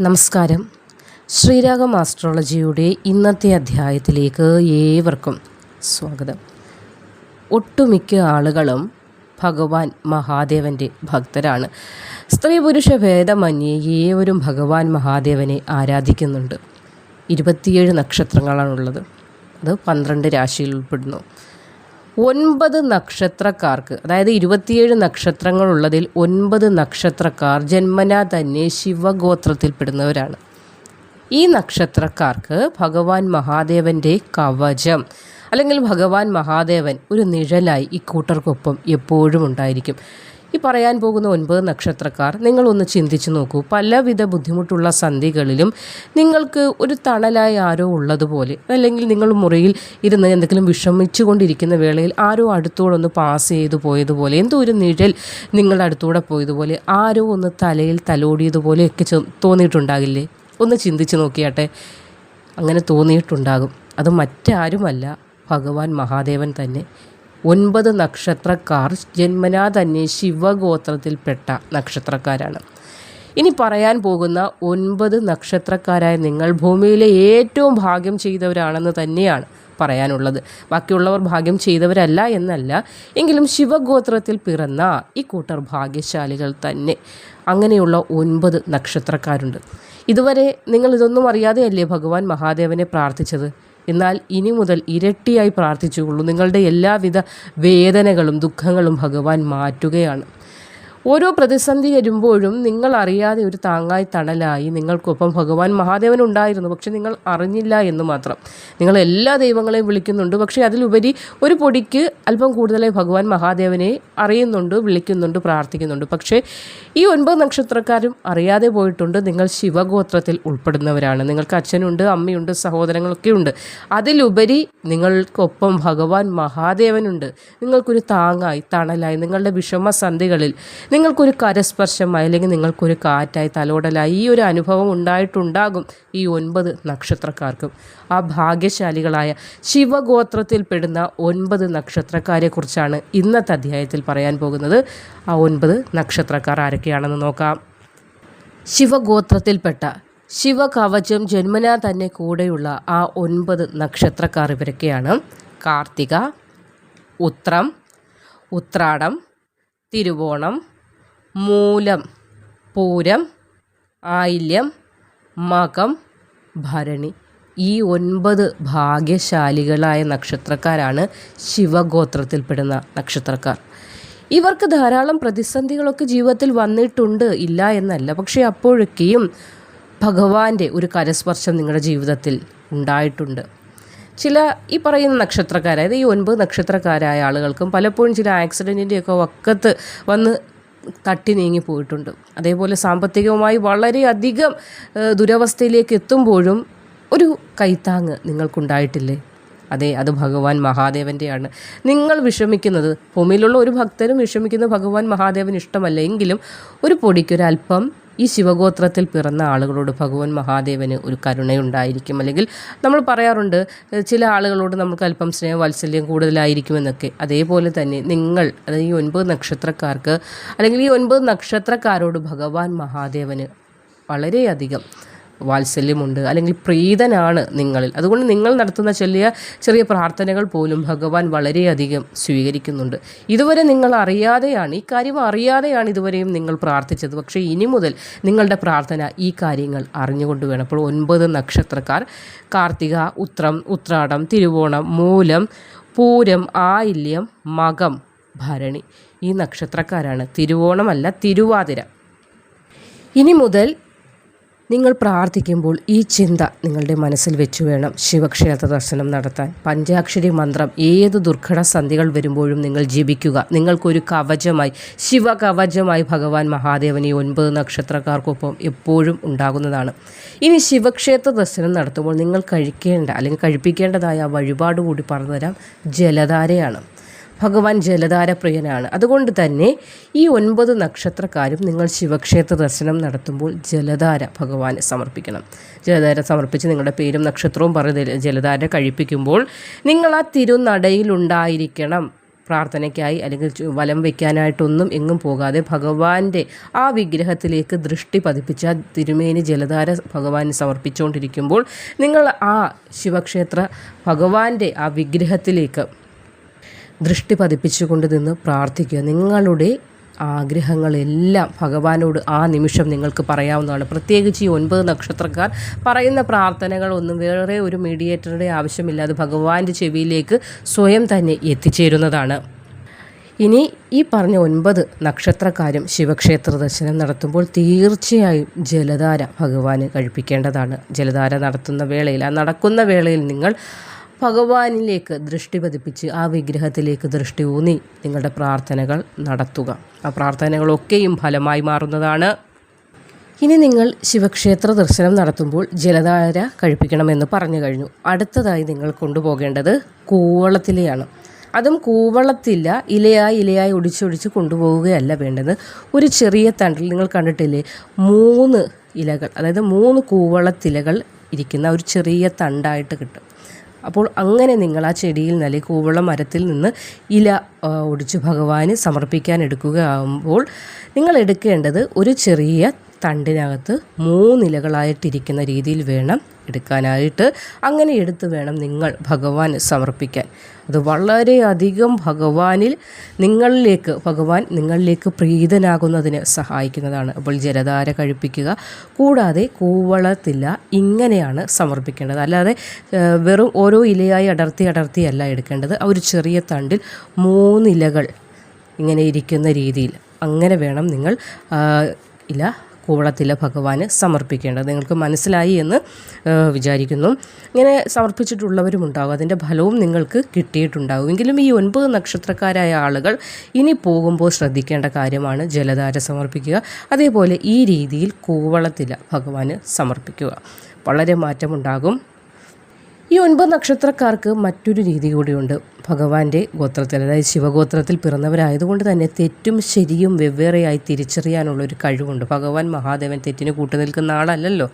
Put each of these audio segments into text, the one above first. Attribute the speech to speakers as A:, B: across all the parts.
A: നമസ്കാരം. ശ്രീരാഗം ആസ്ട്രോളജിയുടെ ഇന്നത്തെ അധ്യായത്തിലേക്ക് ഏവർക്കും സ്വാഗതം. ഒട്ടുമിക്ക ആളുകളും ഭഗവാൻ മഹാദേവന്റെ ഭക്തരാണ്. സ്ത്രീ പുരുഷ ഭേദമന്യേ ഏവരും ഭഗവാൻ മഹാദേവനെ ആരാധിക്കുന്നുണ്ട്. ഇരുപത്തിയേഴ് നക്ഷത്രങ്ങളാണുള്ളത്. അത് പന്ത്രണ്ട് രാശിയിൽ ഉൾപ്പെടുന്നു. ഒൻപത് നക്ഷത്രക്കാർക്ക് അതായത് ഇരുപത്തിയേഴ് നക്ഷത്രങ്ങളുള്ളതിൽ ഒൻപത് നക്ഷത്രക്കാർ ജന്മനാ തന്നെ ശിവഗോത്രത്തിൽപ്പെടുന്നവരാണ്. ഈ നക്ഷത്രക്കാർക്ക് ഭഗവാൻ മഹാദേവന്റെ കവചം അല്ലെങ്കിൽ ഭഗവാൻ മഹാദേവൻ ഒരു നിഴലായി ഈ കൂട്ടർക്കൊപ്പം എപ്പോഴും ഉണ്ടായിരിക്കും. ഈ പറയാൻ പോകുന്ന ഒൻപത് നക്ഷത്രക്കാർ നിങ്ങളൊന്ന് ചിന്തിച്ചു നോക്കൂ. പലവിധ ബുദ്ധിമുട്ടുള്ള സന്ധികളിലും നിങ്ങൾക്ക് ഒരു തണലായി ആരോ ഉള്ളതുപോലെ അല്ലെങ്കിൽ നിങ്ങൾ മുറിയിൽ ഇരുന്ന് എന്തെങ്കിലും വിഷമിച്ചുകൊണ്ടിരിക്കുന്ന വേളയിൽ ആരോ അടുത്തൂടെ ഒന്ന് പാസ് ചെയ്തു പോയതുപോലെ എന്തോ ഒരു നിഴൽ നിങ്ങളുടെ അടുത്തൂടെ പോയതുപോലെ ആരോ ഒന്ന് തലയിൽ തലോടിയതുപോലെയൊക്കെ തോന്നിയിട്ടുണ്ടാകില്ലേ? ഒന്ന് ചിന്തിച്ച് നോക്കിയാട്ടെ. അങ്ങനെ തോന്നിയിട്ടുണ്ടാകും. അത് മറ്റാരുമല്ല ഭഗവാൻ മഹാദേവൻ തന്നെ. ഒൻപത് നക്ഷത്രക്കാർ ജന്മനാ തന്നെ ശിവഗോത്രത്തിൽപ്പെട്ട നക്ഷത്രക്കാരാണ്. ഇനി പറയാൻ പോകുന്ന ഒൻപത് നക്ഷത്രക്കാരായ നിങ്ങൾ ഭൂമിയിലെ ഏറ്റവും ഭാഗ്യം ചെയ്തവരാണെന്ന് തന്നെയാണ് പറയാനുള്ളത്. ബാക്കിയുള്ളവർ ഭാഗ്യം ചെയ്തവരല്ല എന്നല്ല എങ്കിലും ശിവഗോത്രത്തിൽ പിറന്ന ഈ കൂട്ടർ ഭാഗ്യശാലികൾ തന്നെ. അങ്ങനെയുള്ള ഒൻപത് നക്ഷത്രക്കാരുണ്ട്. ഇതുവരെ നിങ്ങൾ ഇതൊന്നും അറിയാതെയല്ലേ ഭഗവാൻ മഹാദേവനെ പ്രാർത്ഥിച്ചത്? എന്നാൽ ഇനി മുതൽ ഇരട്ടിയായി പ്രാർത്ഥിച്ചുകൊള്ളൂ. നിങ്ങളുടെ എല്ലാവിധ വേദനകളും ദുഃഖങ്ങളും ഭഗവാൻ മാറ്റുകയാണ്. ഓരോ പ്രതിസന്ധി വരുമ്പോഴും നിങ്ങൾ അറിയാതെ ഒരു താങ്ങായി തണലായി നിങ്ങൾക്കൊപ്പം ഭഗവാൻ മഹാദേവൻ ഉണ്ടായിരുന്നു. പക്ഷെ നിങ്ങൾ അറിഞ്ഞില്ല എന്ന് മാത്രം. നിങ്ങൾ എല്ലാ ദൈവങ്ങളെയും വിളിക്കുന്നുണ്ട്. പക്ഷേ അതിലുപരി ഒരു പൊടിക്ക് അല്പം കൂടുതലായി ഭഗവാൻ മഹാദേവനെ അറിയുന്നുണ്ട് വിളിക്കുന്നുണ്ട് പ്രാർത്ഥിക്കുന്നുണ്ട്. പക്ഷേ ഈ ഒൻപത് നക്ഷത്രക്കാരും അറിയാതെ പോയിട്ടുണ്ട് നിങ്ങൾ ശിവഗോത്രത്തിൽ ഉൾപ്പെടുന്നവരാണ്. നിങ്ങൾക്ക് അച്ഛനുണ്ട് അമ്മയുണ്ട് സഹോദരങ്ങളൊക്കെ ഉണ്ട്. അതിലുപരി നിങ്ങൾക്കൊപ്പം ഭഗവാൻ മഹാദേവനുണ്ട്. നിങ്ങൾക്കൊരു താങ്ങായി തണലായി നിങ്ങളുടെ വിഷമസന്ധികളിൽ നിങ്ങൾക്കൊരു കരസ്പർശമായി അല്ലെങ്കിൽ നിങ്ങൾക്കൊരു കാറ്റായി തലോടലായി ഈ ഒരു അനുഭവം ഉണ്ടായിട്ടുണ്ടാകും ഈ ഒൻപത് നക്ഷത്രക്കാർക്കും. ആ ഭാഗ്യശാലികളായ ശിവഗോത്രത്തിൽപ്പെടുന്ന ഒൻപത് നക്ഷത്രക്കാരെക്കുറിച്ചാണ് ഇന്നത്തെ അധ്യായത്തിൽ പറയാൻ പോകുന്നത്. ആ ഒൻപത് നക്ഷത്രക്കാർ ആരൊക്കെയാണെന്ന് നോക്കാം. ശിവഗോത്രത്തിൽപ്പെട്ട ശിവകവചം ജന്മനാ തന്നെ കൂടെയുള്ള ആ ഒൻപത് നക്ഷത്രക്കാർ ഇവരൊക്കെയാണ്. കാർത്തിക ഉത്രം ഉത്രാടം തിരുവോണം മൂലം പൂരം ആയില്യം മകം ഭരണി ഈ ഒൻപത് ഭാഗ്യശാലികളായ നക്ഷത്രക്കാരാണ് ശിവഗോത്രത്തിൽപ്പെടുന്ന നക്ഷത്രക്കാർ. ഇവർക്ക് ധാരാളം പ്രതിസന്ധികളൊക്കെ ജീവിതത്തിൽ വന്നിട്ടുണ്ട്. ഇല്ല എന്നല്ല. പക്ഷേ അപ്പോഴൊക്കെയും ഭഗവാന്റെ ഒരു കരസ്പർശം നിങ്ങളുടെ ജീവിതത്തിൽ ഉണ്ടായിട്ടുണ്ട്. ചില ഈ പറയുന്ന നക്ഷത്രക്കാരായത് ഈ ഒൻപത് നക്ഷത്രക്കാരായ ആളുകൾക്കും പലപ്പോഴും ചില ആക്സിഡന്റിന്റെയൊക്കെ വക്കത്ത് വന്ന് തട്ടി നീങ്ങി പോയിട്ടുണ്ട്. അതേപോലെ സാമ്പത്തികവുമായി വളരെയധികം ദുരവസ്ഥയിലേക്ക് എത്തുമ്പോഴും ഒരു കൈത്താങ് നിങ്ങൾക്കുണ്ടായിട്ടില്ലേ? അതെ അത് ഭഗവാൻ മഹാദേവന്റെയാണ് നിങ്ങൾ വിഷമിക്കുന്നത് ഭൂമിയിലുള്ള ഒരു ഭക്തനും വിഷമിക്കുന്നത് ഭഗവാൻ മഹാദേവൻ ഇഷ്ടമല്ല. എങ്കിലും ഒരു പൊടിക്കൊരല്പം ഈ ശിവഗോത്രത്തിൽ പിറന്ന ആളുകളോട് ഭഗവാൻ മഹാദേവന് ഒരു കരുണയുണ്ടായിരിക്കും. അല്ലെങ്കിൽ നമ്മൾ പറയാറുണ്ട് ചില ആളുകളോട് നമുക്ക് അല്പം സ്നേഹ വാത്സല്യം കൂടുതലായിരിക്കുമെന്നൊക്കെ. അതേപോലെ തന്നെ നിങ്ങൾ അതായത് ഈ ഒൻപത് നക്ഷത്രക്കാർക്ക് അല്ലെങ്കിൽ ഈ ഒൻപത് നക്ഷത്രക്കാരോട് ഭഗവാൻ മഹാദേവന് വളരെയധികം വാത്സല്യമുണ്ട്. അല്ലെങ്കിൽ പ്രീതനാണ് നിങ്ങളിൽ. അതുകൊണ്ട് നിങ്ങൾ നടത്തുന്ന ചെറിയ ചെറിയ പ്രാർത്ഥനകൾ പോലും ഭഗവാൻ വളരെയധികം സ്വീകരിക്കുന്നുണ്ട്. ഇതുവരെ നിങ്ങൾ അറിയാതെയാണ് ഈ കാര്യം അറിയാതെയാണ് ഇതുവരെയും നിങ്ങൾ പ്രാർത്ഥിച്ചത്. പക്ഷേ ഇനി മുതൽ നിങ്ങളുടെ പ്രാർത്ഥന ഈ കാര്യങ്ങൾ അറിഞ്ഞുകൊണ്ട് വേണം. അപ്പോൾ ഒൻപത് നക്ഷത്രക്കാർ കാർത്തിക ഉത്രം ഉത്രാടം തിരുവോണം മൂലം പൂരം ആയില്യം മകം ഭരണി ഈ നക്ഷത്രക്കാരാണ്. തിരുവോണമല്ല തിരുവാതിര. ഇനി മുതൽ നിങ്ങൾ പ്രാർത്ഥിക്കുമ്പോൾ ഈ ചിന്ത നിങ്ങളുടെ മനസ്സിൽ വെച്ചു വേണം ശിവക്ഷേത്ര ദർശനം നടത്താൻ. പഞ്ചാക്ഷരി മന്ത്രം ഏത് ദുർഘട സന്ധികൾ വരുമ്പോഴും നിങ്ങൾ ജപിക്കുക. നിങ്ങൾക്കൊരു കവചമായി ശിവകവചമായി ഭഗവാൻ മഹാദേവൻ ഈ ഒൻപത് നക്ഷത്രക്കാർക്കൊപ്പം എപ്പോഴും ഉണ്ടാകുന്നതാണ്. ഇനി ശിവക്ഷേത്ര ദർശനം നടത്തുമ്പോൾ നിങ്ങൾ കഴിക്കേണ്ട അല്ലെങ്കിൽ കഴിപ്പിക്കേണ്ടതായ ആ വഴിപാട് കൂടി പറഞ്ഞുതരാം ജലധാരയാണ്. ഭഗവാൻ ജലധാരപ്രിയനാണ്. അതുകൊണ്ട് തന്നെ ഈ ഒൻപത് നക്ഷത്രക്കാരും നിങ്ങൾ ശിവക്ഷേത്ര ദർശനം നടത്തുമ്പോൾ ജലധാര ഭഗവാന് സമർപ്പിക്കണം. ജലധാര സമർപ്പിച്ച് നിങ്ങളുടെ പേരും നക്ഷത്രവും പറഞ്ഞ് ജല- ജലധാര കഴിപ്പിക്കുമ്പോൾ നിങ്ങൾ ആ തിരുനടയിലുണ്ടായിരിക്കണം. പ്രാർത്ഥനയ്ക്കായി അല്ലെങ്കിൽ വലം വയ്ക്കാനായിട്ടൊന്നും എങ്ങും പോകാതെ ഭഗവാന്റെ ആ വിഗ്രഹത്തിലേക്ക് ദൃഷ്ടി പതിപ്പിച്ച തിരുമേനി ജലധാര ഭഗവാന് സമർപ്പിച്ചുകൊണ്ടിരിക്കുമ്പോൾ നിങ്ങൾ ആ ശിവക്ഷേത്ര ഭഗവാന്റെ ആ വിഗ്രഹത്തിലേക്ക് ദൃഷ്ടി പതിപ്പിച്ചുകൊണ്ട് നിന്ന് പ്രാർത്ഥിക്കുക. നിങ്ങളുടെ ആഗ്രഹങ്ങളെല്ലാം ഭഗവാനോട് ആ നിമിഷം നിങ്ങൾക്ക് പറയാവുന്നതാണ്. പ്രത്യേകിച്ച് ഈ ഒൻപത് നക്ഷത്രക്കാർ പറയുന്ന പ്രാർത്ഥനകളൊന്നും വേറെ ഒരു മീഡിയേറ്ററുടെ ആവശ്യമില്ലാതെ ഭഗവാന്റെ ചെവിയിലേക്ക് സ്വയം തന്നെ എത്തിച്ചേരുന്നതാണ്. ഇനി ഈ പറഞ്ഞ ഒൻപത് നക്ഷത്രക്കാരും ശിവക്ഷേത്ര ദർശനം നടത്തുമ്പോൾ തീർച്ചയായും ജലധാര ഭഗവാന് കഴിപ്പിക്കേണ്ടതാണ്. ജലധാര നടത്തുന്ന വേളയിൽ ആ നടക്കുന്ന വേളയിൽ നിങ്ങൾ ഭഗവാനിലേക്ക് ദൃഷ്ടി പതിപ്പിച്ച് ആ വിഗ്രഹത്തിലേക്ക് ദൃഷ്ടി ഊന്നി. നിങ്ങളുടെ പ്രാർത്ഥനകൾ നടത്തുക. ആ പ്രാർത്ഥനകളൊക്കെയും ഫലമായി മാറുന്നതാണ്. ഇനി നിങ്ങൾ ശിവക്ഷേത്ര ദർശനം നടത്തുമ്പോൾ ജലധാര കഴിപ്പിക്കണമെന്ന് പറഞ്ഞു കഴിഞ്ഞു. അടുത്തതായി നിങ്ങൾ കൊണ്ടുപോകേണ്ടത് കൂവളത്തിലെയാണ്. അതും കൂവളത്തില്ല ഇലയായി ഇലയായി ഒടിച്ചൊടിച്ച് കൊണ്ടുപോവുകയല്ല വേണ്ടത്. ഒരു ചെറിയ തണ്ടിൽ നിങ്ങൾ കണ്ടിട്ടില്ലേ? മൂന്ന് ഇലകൾ അതായത് മൂന്ന് കൂവളത്തിലകൾ ഇരിക്കുന്ന ഒരു ചെറിയ തണ്ടായിട്ട് കിട്ടും. അപ്പോൾ അങ്ങനെ നിങ്ങൾ ആ ചെടിയിൽ നില കൂവള മരത്തിൽ നിന്ന് ഇല ഒടിച്ച് ഭഗവാന് സമർപ്പിക്കാൻ എടുക്കുകയാകുമ്പോൾ നിങ്ങൾ എടുക്കേണ്ടത് ഒരു ചെറിയ തണ്ടിനകത്ത് മൂന്നിലകളായിട്ടിരിക്കുന്ന രീതിയിൽ വേണം എടുക്കാനായിട്ട്. അങ്ങനെ എടുത്ത് വേണം നിങ്ങൾ ഭഗവാൻ സമർപ്പിക്കാൻ. അത് വളരെയധികം ഭഗവാനിൽ നിങ്ങളിലേക്ക് ഭഗവാൻ നിങ്ങളിലേക്ക് പ്രീതനാകുന്നതിന് സഹായിക്കുന്നതാണ്. അപ്പോൾ ജലധാര കഴിപ്പിക്കുക. കൂടാതെ കൂവളത്തില്ല ഇങ്ങനെയാണ് സമർപ്പിക്കേണ്ടത്. അല്ലാതെ വെറും ഓരോ ഇലയായി അടർത്തി അടർത്തിയല്ല എടുക്കേണ്ടത്. ആ ഒരു ചെറിയ തണ്ടിൽ മൂന്നിലകൾ ഇങ്ങനെ ഇരിക്കുന്ന രീതിയിൽ. അങ്ങനെ വേണം നിങ്ങൾ ഇല കൂവളത്തില ഭഗവാന് സമർപ്പിക്കേണ്ടത്. നിങ്ങൾക്ക് മനസ്സിലായി എന്ന് വിചാരിക്കുന്നു. ഇങ്ങനെ സമർപ്പിച്ചിട്ടുള്ളവരും ഉണ്ടാകും. അതിന്റെ ഫലവും നിങ്ങൾക്ക് കിട്ടിയിട്ടുണ്ടാകും. എങ്കിലും ഈ ഒൻപത് നക്ഷത്രക്കാരായ ആളുകൾ ഇനി പോകുമ്പോൾ ശ്രദ്ധിക്കേണ്ട കാര്യമാണ് ജലധാര സമർപ്പിക്കുക. അതേപോലെ ഈ രീതിയിൽ കൂവളത്തില ഭഗവാന് സമർപ്പിക്കുക. വളരെ മാറ്റമുണ്ടാകും. ഈ ഒൻപത് നക്ഷത്രക്കാർക്ക് മറ്റൊരു രീതി കൂടിയുണ്ട്. ഭഗവാന്റെ ഗോത്രത്തിൽ അതായത് ശിവഗോത്രത്തിൽ പിറന്നവരായതുകൊണ്ട് തന്നെ തെറ്റും ശരിയും വെവ്വേറെയായി തിരിച്ചറിയാനുള്ള ഒരു കഴിവുണ്ട്. ഭഗവാൻ മഹാദേവൻ തെറ്റിന് കൂട്ടു നിൽക്കുന്ന ആളല്ലല്ലോ.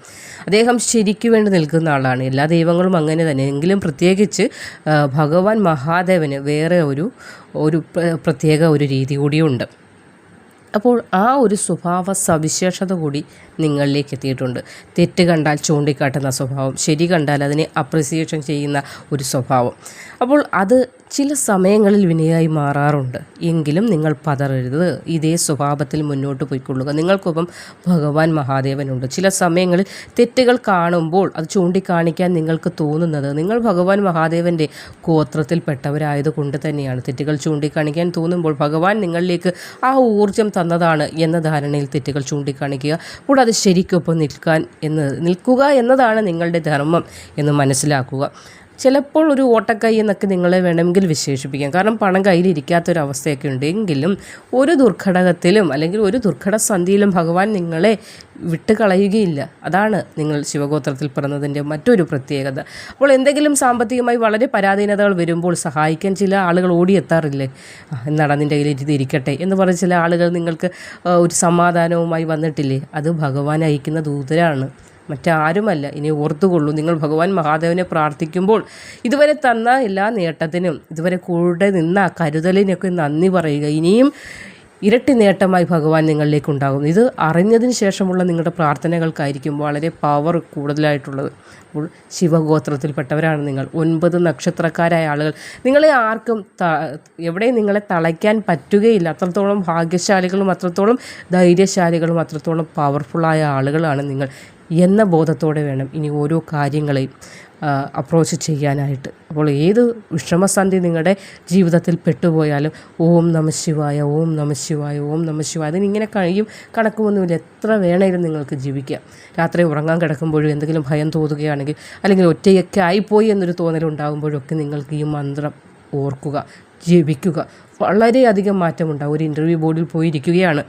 A: അദ്ദേഹം ശരിക്കു വേണ്ടി നിൽക്കുന്ന ആളാണ്. എല്ലാ ദൈവങ്ങളും അങ്ങനെ തന്നെ. എങ്കിലും പ്രത്യേകിച്ച് ഭഗവാൻ മഹാദേവന് വേറെ ഒരു ഒരു പ്രത്യേക ഒരു രീതി കൂടിയുണ്ട്. അപ്പോൾ ആ ഒരു സ്വഭാവ സവിശേഷത കൂടി നിങ്ങളിലേക്ക് എത്തിയിട്ടുണ്ട്. തെറ്റ് കണ്ടാൽ ചൂണ്ടിക്കാട്ടുന്ന സ്വഭാവം ശരി കണ്ടാൽ അതിനെ അപ്രിസിയേഷൻ ചെയ്യുന്ന ഒരു സ്വഭാവം. അപ്പോൾ അത് ചില സമയങ്ങളിൽ വിനയായി മാറാറുണ്ട്. എങ്കിലും നിങ്ങൾ പതറരുത്. ഇതേ സ്വഭാവത്തിൽ മുന്നോട്ട് പോയിക്കൊള്ളുക. നിങ്ങൾക്കൊപ്പം ഭഗവാൻ മഹാദേവനുണ്ട്. ചില സമയങ്ങളിൽ തെറ്റുകൾ കാണുമ്പോൾ അത് ചൂണ്ടിക്കാണിക്കാൻ നിങ്ങൾക്ക് തോന്നുന്നത് നിങ്ങൾ ഭഗവാൻ മഹാദേവന്റെ ഗോത്രത്തിൽപ്പെട്ടവരായതുകൊണ്ട് തന്നെയാണ്. തെറ്റുകൾ ചൂണ്ടിക്കാണിക്കാൻ തോന്നുമ്പോൾ ഭഗവാൻ നിങ്ങളിലേക്ക് ആ ഊർജം തന്നതാണ് എന്ന ധാരണയിൽ തെറ്റുകൾ ചൂണ്ടിക്കാണിക്കുക. കൂടാതെ ശരിക്കൊപ്പം നിൽക്കാൻ എന്ന് നിൽക്കുക എന്നതാണ് നിങ്ങളുടെ ധർമ്മം എന്ന് മനസ്സിലാക്കുക. ചിലപ്പോൾ ഒരു ഓട്ടക്കൈ എന്നൊക്കെ നിങ്ങളെ വേണമെങ്കിൽ വിശേഷിപ്പിക്കാം. കാരണം പണം കയ്യിലിരിക്കാത്തൊരവസ്ഥയൊക്കെ ഉണ്ട് എങ്കിലും ഒരു ദുർഘടകത്തിലും അല്ലെങ്കിൽ ഒരു ദുർഘട സന്ധിയിലും ഭഗവാൻ നിങ്ങളെ വിട്ടുകളയുകയില്ല. അതാണ് നിങ്ങൾ ശിവഗോത്രത്തിൽ പിറന്നതിന്റെ മറ്റൊരു പ്രത്യേകത. അപ്പോൾ എന്തെങ്കിലും സാമ്പത്തികമായി വളരെ പരാധീനതകൾ വരുമ്പോൾ സഹായിക്കാൻ ചില ആളുകൾ ഓടിയെത്താറില്ലേ? എന്നാണ് നിന്റെ കയ്യിൽ ഇരിക്കട്ടെ എന്ന് പറഞ്ഞ് ചില ആളുകൾ നിങ്ങൾക്ക് ഒരു സമാധാനവുമായി വന്നിട്ടില്ലേ? അത് ഭഗവാൻ അയക്കുന്ന ദൂതരാണ്. മറ്റാരുമല്ല. ഇനി ഓർത്തുകൊള്ളൂ. നിങ്ങൾ ഭഗവാൻ മഹാദേവനെ പ്രാർത്ഥിക്കുമ്പോൾ ഇതുവരെ തന്ന എല്ലാ നേട്ടത്തിനും ഇതുവരെ കൂടെ നിന്ന കരുതലിനൊക്കെ നന്ദി പറയുക. ഇനിയും ഇരട്ടി നേട്ടമായി ഭഗവാൻ നിങ്ങളിലേക്ക് ഉണ്ടാകും ഇത് അറിഞ്ഞതിന് ശേഷമുള്ള നിങ്ങളുടെ പ്രാർത്ഥനകൾക്കായിരിക്കും വളരെ പവർ കൂടുതലായിട്ടുള്ളത്. അപ്പോൾ ശിവഗോത്രത്തിൽപ്പെട്ടവരാണ് നിങ്ങൾ. ഒൻപത് നക്ഷത്രക്കാരായ ആളുകൾ. നിങ്ങളെ ആർക്കും എവിടെയും നിങ്ങളെ തളയ്ക്കാൻ പറ്റുകയില്ല. അത്രത്തോളം ഭാഗ്യശാലികളും അത്രത്തോളം ധൈര്യശാലികളും അത്രത്തോളം പവർഫുള്ളായ ആളുകളാണ് നിങ്ങൾ. എന്ന ബോധത്തോടെ വേണം ഇനി ഓരോ കാര്യങ്ങളെയും അപ്രോച്ച് ചെയ്യാനായിട്ട്. അപ്പോൾ ഏത് വിഷമസന്ധി നിങ്ങളുടെ ജീവിതത്തിൽ പെട്ടുപോയാലും ഓം നമ ശിവായ ഓം നമ ശിവായ ഓം നമ ശിവായ അതിനിങ്ങനെ കഴിയും കണക്കുമൊന്നുമില്ല. എത്ര വേണേലും നിങ്ങൾക്ക് ജീവിക്കാം. രാത്രി ഉറങ്ങാൻ കിടക്കുമ്പോഴും എന്തെങ്കിലും ഭയം തോന്നുകയാണെങ്കിൽ അല്ലെങ്കിൽ ഒറ്റയൊക്കെ ആയിപ്പോയി എന്നൊരു തോന്നലുണ്ടാകുമ്പോഴൊക്കെ നിങ്ങൾക്ക് ഈ മന്ത്രം ഓർക്കുക ജപിക്കുക. വളരെയധികം മാറ്റമുണ്ടാകും ഒരു ഇന്റർവ്യൂ ബോർഡിൽ പോയിരിക്കുകയാണ്.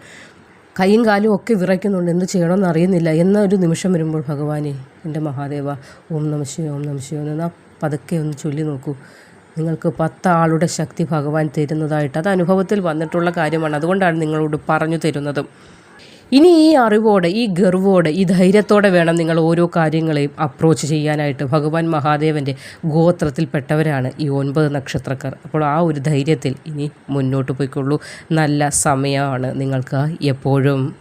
A: കൈയും കാലും ഒക്കെ വിറയ്ക്കുന്നുണ്ട്. എന്ത് ചെയ്യണമെന്ന് അറിയുന്നില്ല. എന്നൊരു നിമിഷം വരുമ്പോൾ ഭഗവാനെ എന്റെ മഹാദേവ ഓം നമശിവ ഓം നമശിവ എന്ന് പതുക്കെ ഒന്ന് ചൊല്ലി നോക്കൂ. നിങ്ങൾക്ക് പത്ത് ആളുടെ ശക്തി ഭഗവാൻ തരുന്നതായിട്ട് അത് അനുഭവത്തിൽ വന്നിട്ടുള്ള കാര്യമാണ്. അതുകൊണ്ടാണ് നിങ്ങളോട് പറഞ്ഞു തരുന്നതും. ഇനി ഈ അറിവോടെ ഈ ഗർവോടെ ഈ ധൈര്യത്തോടെ വേണം നിങ്ങൾ ഓരോ കാര്യങ്ങളെയും അപ്രോച്ച് ചെയ്യാനായിട്ട്. ഭഗവാൻ മഹാദേവന്റെ ഗോത്രത്തിൽപ്പെട്ടവരാണ് ഈ ഒൻപത് നക്ഷത്രക്കാർ. അപ്പോൾ ആ ഒരു ധൈര്യത്തിൽ ഇനി മുന്നോട്ട് പോയിക്കൊള്ളൂ. നല്ല സമയമാണ് നിങ്ങൾക്ക് എപ്പോഴും.